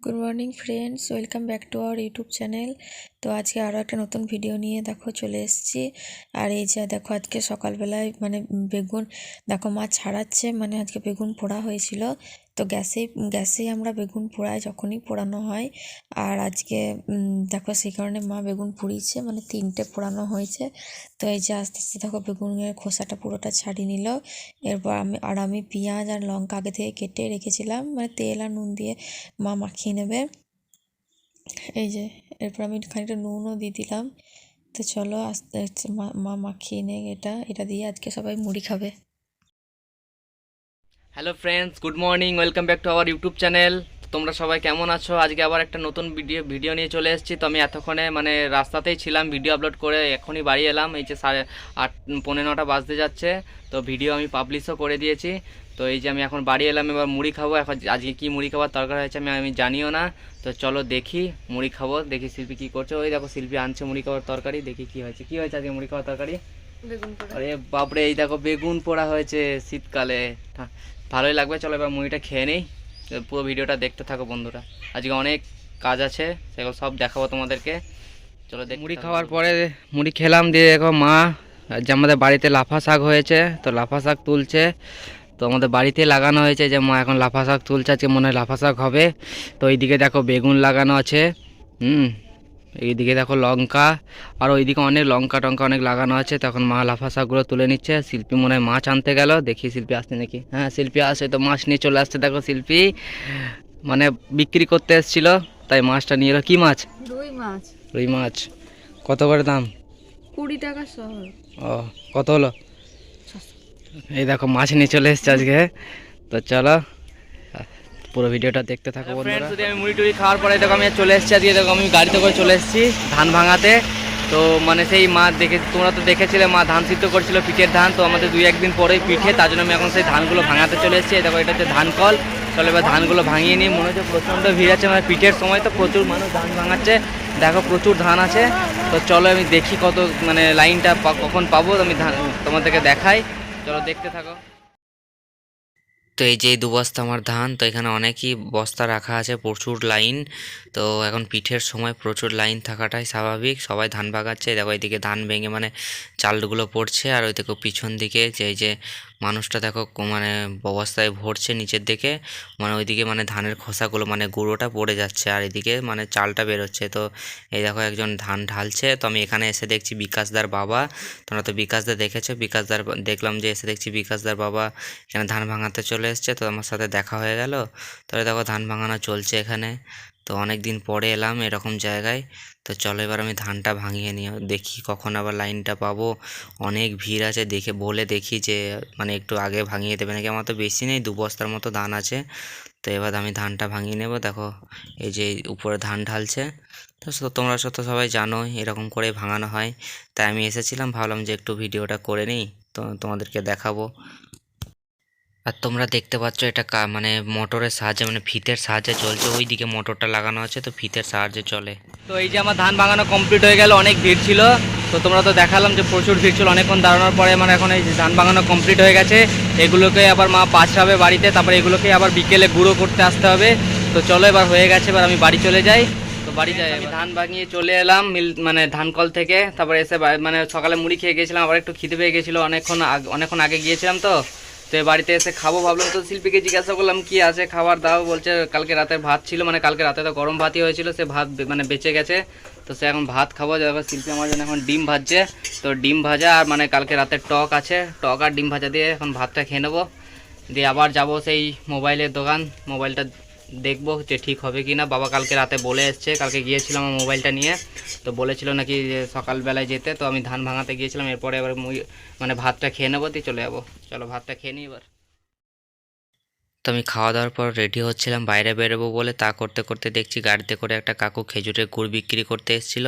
Good morning friends welcome back to our YouTube channel তো আজকে আরও একটা নতুন ভিডিও নিয়ে দেখো চলে এসেছি। আর এই যে দেখো, আজকে সকালবেলায় মানে বেগুন, দেখো মা ছাড়াচ্ছে মানে আজকে বেগুন পোড়া হয়েছিল। তো গ্যাসেই গ্যাসেই আমরা বেগুন পোড়াই যখনই পোড়ানো হয়। আর আজকে দেখো সেই কারণে মা বেগুন পুড়িয়েছে মানে তিনটে পোড়ানো হয়েছে। তো এই যে আস্তে আস্তে দেখো বেগুনের খোসাটা পুরোটা ছাড়িয়ে নিল। এরপর আমি, আর আমি পেঁয়াজ আর লঙ্কা আগে থেকে কেটে রেখেছিলাম মানে তেল আর নুন দিয়ে মা মাখিয়ে নেবে। এই যে, এরপর আমি খানিকটা নুনও দিয়ে দিলাম। তো চলো আস্তে, মা মাখিয়ে নে এটা এটা দিয়ে আজকে সবাই মুড়ি খাবে। Hello friends good morning welcome back to our YouTube channel তোমরা সবাই কেমন আছো? আজকে আবার একটা নতুন ভিডিও ভিডিও নিয়ে চলে এসেছি। তো আমি এতক্ষণে মানে রাস্তাতেই ছিলাম ভিডিও আপলোড করে এখনই বাড়ি এলাম। এই যে সাড়ে আট, পৌনে নটা বাজতে যাচ্ছে। তো ভিডিও আমি পাবলিশও করে দিয়েছি। তো এই যে আমি এখন বাড়ি এলাম, এবার মুড়ি খাব। এখন আজকে কি মুড়ি খাবার দরকার হয়েছে আমি আমি জানিও না। তো চলো দেখি মুড়ি খাব। দেখি শিল্পী কী করছে। ওই দেখো শিল্পী আনছে মুড়ি খাবার তরকারি। দেখি কি হয়েছে। কি হয়েছে আজকে মুড়ি খাবার তরকারি? আরে বাপরে এই দেখো বেগুন পোড়া হয়েছে শীতকালে। ভালোই লাগবে চলো এবার মুড়িটা খেয়ে নেই। পুরো ভিডিওটা দেখতে থাকো বন্ধুরা। আজকে অনেক কাজ আছে সেগুলো সব দেখাবো তোমাদেরকে। চলো দেখ মুড়ি খাওয়ার পরে মুড়ি খেলাম দিয়ে দেখো মা যে আমাদের বাড়িতে লাফা শাক হয়েছে তো লাফা শাক তুলছে। তো আমাদের বাড়িতে লাগানো হয়েছে যে মা এখন লাফা শাক তুলছে আজকে মনে হয় লাফা শাক হবে। তো এইদিকে দেখো বেগুন লাগানো আছে। হুম এইদিকে দেখো লঙ্কা আর ওইদিকে অনেক লঙ্কা টঙ্কা অনেক লাগানো আছে। তখন মা লাফা শাকগুলো তুলে নিচ্ছে। শিল্পী মনে হয় মাছ আনতে গেল। দেখি শিল্পী আসছে নাকি? হ্যাঁ শিল্পী আসে তো মাছ নিয়ে চলে আসছে। দেখো শিল্পী মানে বিক্রি করতে এসেছিল তাই মাছটা নিয়ে এলো। কি মাছ? রুই মাছ। রুই মাছ। কত করে দাম? কুড়ি টাকা সহ ও কত হলো? এই দেখো মাছ নিয়ে চলে এসেছে আজকে। তো চলো পুরো ভিডিওটা দেখতে থাকো বন্ধুরা। যদি আমি মুড়ি টুড়ি খাওয়ার পরে দেখো আমি চলে এসেছি আজকে দেখো আমি গাড়িতে করে চলে এসেছি ধান ভাঙাতে। তো মানে সেই মা দেখে তোমরা তো দেখেছিলে মা ধান সিদ্ধ করছিল পিঠের ধান তো আমাদের দুই একদিন পরেই পিঠে তার জন্য আমি এখন সেই ধানগুলো ভাঙাতে চলে এসেছি। দেখো এটা হচ্ছে ধান কল। চলো এবার ধানগুলো ভাঙিয়ে নিই। মনে হচ্ছে প্রচণ্ড ভিড় আছে মানে পিঠের সময় তো প্রচুর মানুষ ধান ভাঙাচ্ছে। দেখো প্রচুর ধান আছে। তো চলো আমি দেখি কত মানে লাইনটা কখন পাবো আমি ধান তোমাদেরকে দেখাই। চলো দেখতে থাকো। তো এই যে দু বস্তা আমার ধান, তো এখানে অনেকই বস্তা রাখা আছে, প্রচুর লাইন। তো এখন পিঠের সময় প্রচুর লাইন থাকাটাই স্বাভাবিক। সবাই ধান বাগাচ্ছে, দেখো এইদিকে ধান ভেঙে মানে চালগুলো পড়ছে, আর ওই দেখো পিছন দিকে যে, এই যে মানুষটা দেখো মানে অবস্থায় ভরছে নিচের দিকে মানে ওইদিকে মানে ধানের খোসাগুলো মানে গুঁড়োটা পড়ে যাচ্ছে আর এদিকে মানে চালটা বেরোচ্ছে। তো এই দেখো একজন ধান ঢালছে, তো আমি এখানে এসে দেখছি বিকাশদার বাবা, তোমরা তো বিকাশদা দেখেছ? বিকাশদার দেখলাম যে এসে দেখছি বিকাশদার বাবা এখানে ধান ভাঙাতে চলে এসছে, তো আমার সাথে দেখা হয়ে গেল। তাহলে দেখো ধান ভাঙানো চলছে এখানে। তো অনেক দিন পরে এলাম এরকম জায়গায়। তো চলো এবার আমি ধানটা ভাঙিয়ে নিয়ে দেখি কখন আবার লাইনটা পাবো। অনেক ভিড় আছে, দেখে, বলে দেখি যে মানে একটু আগে ভাঙিয়ে দেবে নাকি? আমার তো বেশি নেই, দু বস্তার মতো ধান আছে। তো এবার আমি ধানটা ভাঙিয়ে নেব। দেখো, এই যে উপরে ধান ঢালছে। তো তোমরা তো সবাই জানো এরকম করে ভাঙানো হয়। তাই আমি এসেছিলাম, ভাবলাম যে একটু ভিডিওটা করে নিই, তো তোমাদেরকে দেখাবো। আর তোমরা দেখতে পাচ্ছ এটা মানে মোটরের সাহায্যে মানে ফিতের সাহায্যে চলছে। ওই দিকে মোটরটা লাগানো আছে তো ফিতের সাহায্যে চলে। তো এই যে আমার ধান ভাঙানো কমপ্লিট হয়ে গেল অনেক ভিড় ছিল। তো তোমরা তো দেখালাম যে প্রচুর ভিড় ছিল অনেকক্ষণ দাঁড়ানোর পরে মানে এখন এই যে ধান ভাঙানো কমপ্লিট হয়ে গেছে। এগুলোকে আবার মা পাঁচড়াবে বাড়িতে তারপরে এগুলোকে আবার বিকেলে গুঁড়ো করতে আসতে হবে। তো চলো এবার হয়ে গেছে এবার আমি বাড়ি চলে যাই। তো বাড়ি যাই আমি ধান ভাঙিয়ে চলে এলাম মিল মানে ধান কল থেকে। তারপরে এসে মানে সকালে মুড়ি খেয়ে গেছিলাম আবার একটু খিদে পেয়ে গেছিল অনেকক্ষণ আগ- অনেকক্ষণ আগে গিয়েছিলাম তো। তো বাড়িতে এসে খাব, ভাবলাম তো শিল্পীকে জিজ্ঞাসা করলাম, কি আছে খাবার দাও? বলছে, কালকে রাতে ভাত ছিল। মানে কালকে রাতে তো গরম ভাতই হয়েছিল, সে ভাত মানে বেঁচে গেছে। তো সে এখন ভাত খাব দেখো শিল্পী আমার জন্য এখন ডিম ভাজছে। তো ডিম ভাজা আর মানে কালকে রাতে টক আছে, টক আর ডিম ভাজা দিয়ে এখন ভাতটা খেয়ে নেব। দিয়ে আবার যাব সেই মোবাইলের দোকান, মোবাইলটা দেখব যে ঠিক হবে কি না বাবা কালকে রাতে বলে এসছে, কালকে গিয়েছিলাম আমার মোবাইলটা নিয়ে, তো বলেছিল নাকি সকালবেলায় যেতে, তো আমি ধান ভাঙাতে গিয়েছিলাম, এরপরে এবার মানে ভাতটা খেয়ে নেব, দিয়ে চলে যাব। চলো ভাতটা খেয়ে নিই এবার। তো আমি খাওয়া দাওয়ার পর রেডি হচ্ছিলাম, বাইরে বেরোবো বলে। তা করতে করতে দেখছি গাড়িতে করে একটা কাকু খেজুরের গুড় বিক্রি করতে এসেছিল।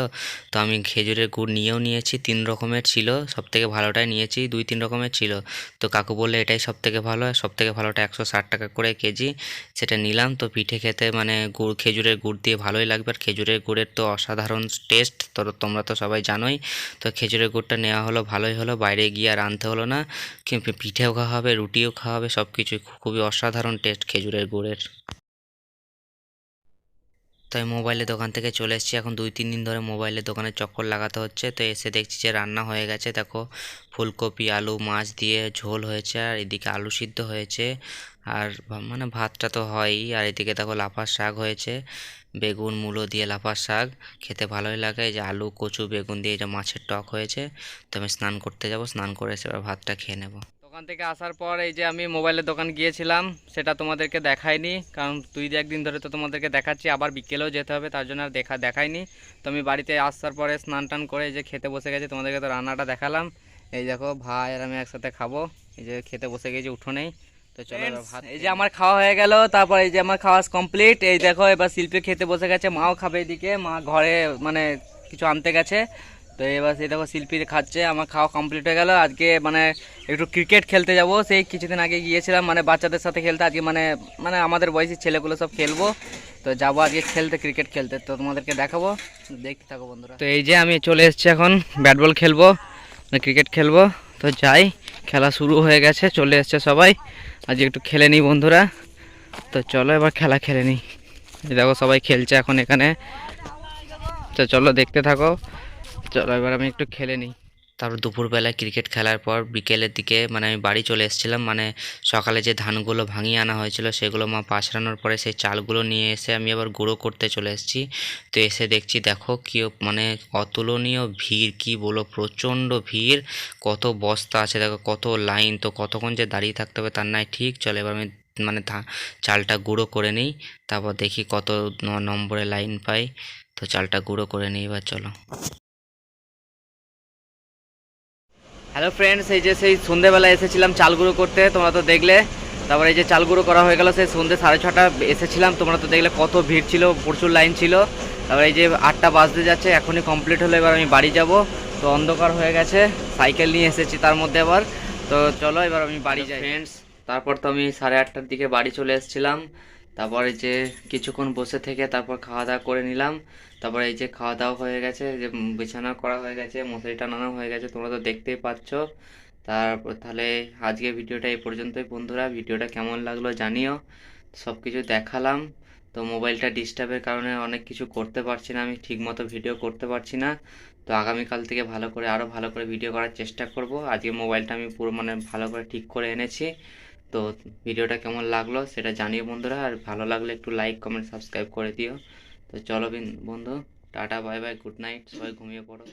তো আমি খেজুরের গুড় নিয়েও নিয়েছি, তিন রকমের ছিল সব থেকে ভালোটাই নিয়েছি, দুই তিন রকমের ছিল। তো কাকু বললে, এটাই সব থেকে ভালো সব থেকে ভালোটা একশো ষাট টাকা করে কেজি। সেটা নিলাম। তো পিঠে খেতে মানে গুড়, খেজুরের গুড় দিয়ে ভালোই লাগবে, আর খেজুরের গুড়ের তো অসাধারণ টেস্ট তো তোমরা তো সবাই জানোই। তো খেজুরের গুড়টা নেওয়া হলো, ভালোই হলো, বাইরে গিয়ে আর আনতে হলো না। পিঠেও খাওয়া হবে, রুটিও খাওয়া হবে সব কিছুই খুবই অসাধারণ। টেস্ট খেজুরের গুড়ের। তো আমি মোবাইলের দোকান থেকে চলে এসেছি। এখন দুই, তিন দিন ধরে মোবাইলের দোকানে চক্কর লাগাতে হচ্ছে। তো এসে দেখছি যে রান্না হয়ে গেছে। দেখো, ফুলকপি, আলু, মাছ দিয়ে ঝোল হয়েছে আর এদিকে আলু সিদ্ধ হয়েছে। আর মানে ভাতটা তো হয়ই। আর এদিকে দেখো লাফার শাক হয়েছে। বেগুন, মূলো দিয়ে লাফার শাক। খেতে ভালোই লাগে। যে আলু, কচু, বেগুন দিয়ে যে মাছের টক হয়েছে। তো আমি স্নান করতে যাব। স্নান করে এসে ভাতটা খেয়ে নেব। দোকান থেকে আসার পর এই যে আমি মোবাইলের দোকান গিয়েছিলাম সেটা তোমাদেরকে দেখাইনি কারণ দুই একদিন ধরে তো তোমাদেরকে দেখাচ্ছি আবার বিকেলেও যেতে হবে তার জন্য আর দেখা দেখাইনি তো আমি বাড়িতে আসার পরে স্নান টান করে এই যে খেতে বসে গেছি তোমাদেরকে তো রান্নাটা দেখালাম। এই দেখো ভাই আর আমি একসাথে খাব। এই যে খেতে বসে গেছি উঠোনেই তো চলো ভাত এই যে আমার খাওয়া হয়ে গেল তারপর এই যে আমার খাওয়া কমপ্লিট এই দেখো এবার শিল্পী খেতে বসে গেছে মাও খাবে এদিকে মা ঘরে মানে কিছু আনতে গেছে। তো এবার সেই দেখো শিল্পী খাচ্ছে, আমার খাওয়া কমপ্লিট হয়ে গেল। আজকে মানে একটু ক্রিকেট খেলতে যাব। সেই কিছুদিন আগে গিয়েছিলাম মানে বাচ্চাদের সাথে খেলতে। আজকে মানে মানে আমাদের বয়সী ছেলেগুলো সব খেলব। তো যাব আজকে খেলতে ক্রিকেট খেলতে। তো তোমাদেরকে দেখাবো। দেখতে থাকো বন্ধুরা। তো এই যে আমি চলে এসেছি এখন ব্যাট বল খেলব ক্রিকেট খেলব। তো যাই, খেলা শুরু হয়ে গেছে, চলে এসছে সবাই। আজকে একটু খেলে নিই বন্ধুরা। তো চলো এবার খেলা খেলে নিই। দেখো সবাই খেলছে এখন এখানে। তো চলো দেখতে থাকো। চলো, এবার আমি একটু খেলে নিই। তারপর দুপুরবেলায় ক্রিকেট খেলার পর বিকেলের দিকে মানে আমি বাড়ি চলে এসেছিলাম মানে সকালে যে ধানগুলো ভাঙিয়ে আনা হয়েছিল, সেগুলো মা পাশরানোর পরে সেই চালগুলো নিয়ে এসে আমি আবার গুঁড়ো করতে চলে এসেছি। তো এসে দেখছি, দেখো কি মানে অতুলনীয় ভিড়, কি বলো, প্রচণ্ড ভিড়, কত বস্তা আছে, দেখো কত লাইন, তো কতক্ষণ যে দাঁড়িয়ে থাকতে হবে তার নাই ঠিক, চলে এবার আমি মানে চালটা গুঁড়ো করে নিই, তারপর দেখি কত নম্বরে লাইন পাই, তো চালটা গুঁড়ো করে নিই, এবার চলো। হ্যালো ফ্রেন্ডস এই যে সেই সন্ধেবেলা এসেছিলাম চাল গুঁড়ো করতে তোমরা তো দেখলে। তারপরে এই যে চাল গুঁড়ো করা হয়ে গেল সেই সন্ধে সাড়ে ছটা এসেছিলাম তোমরা তো দেখলে কত ভিড় ছিল প্রচুর লাইন ছিল। তারপরে এই যে আটটা বাজতে যাচ্ছে এখনই কমপ্লিট হলো এবার আমি বাড়ি যাব। তো অন্ধকার হয়ে গেছে সাইকেল নিয়ে এসেছি তার মধ্যে আবার। তো চলো এবার আমি বাড়ি যাই। ফ্রেন্ডস তারপর তো আমি সাড়ে আটটার দিকে বাড়ি চলে এসেছিলাম। তারপরে যে কিছুক্ষণ বসে থেকে তারপর খাওয়া দাওয়া করে নিলাম। তারপরে এই যে খাওয়া দাওয়া হয়ে গেছে যে বিছানা করা হয়ে গেছে, মশারি টানানো হয়ে গেছে, তোমরা তো দেখতেই পাচ্ছ। তারপর তাহলে আজকে ভিডিওটা এই পর্যন্তই বন্ধুরা। ভিডিওটা কেমন লাগল জানিও। সব কিছু দেখালাম। তো মোবাইলটা ডিস্টার্বের কারণে অনেক কিছু করতে পারছি না আমি, ঠিকমতো ভিডিও করতে পারছি না। তো আগামীকাল থেকে ভালো করে আরও ভালো করে ভিডিও করার চেষ্টা করব। আজকে মোবাইলটা আমি পুরো মানে ভালো করে ঠিক করে এনেছি। তো ভিডিওটা কেমন লাগল সেটা জানিও বন্ধুরা, আর ভালো লাগলে একটু লাইক কমেন্ট সাবস্ক্রাইব করে দিও। তো চলো বিন- বন্ধু, tata bye bye good night সবাই ঘুমিয়ে পড়ো।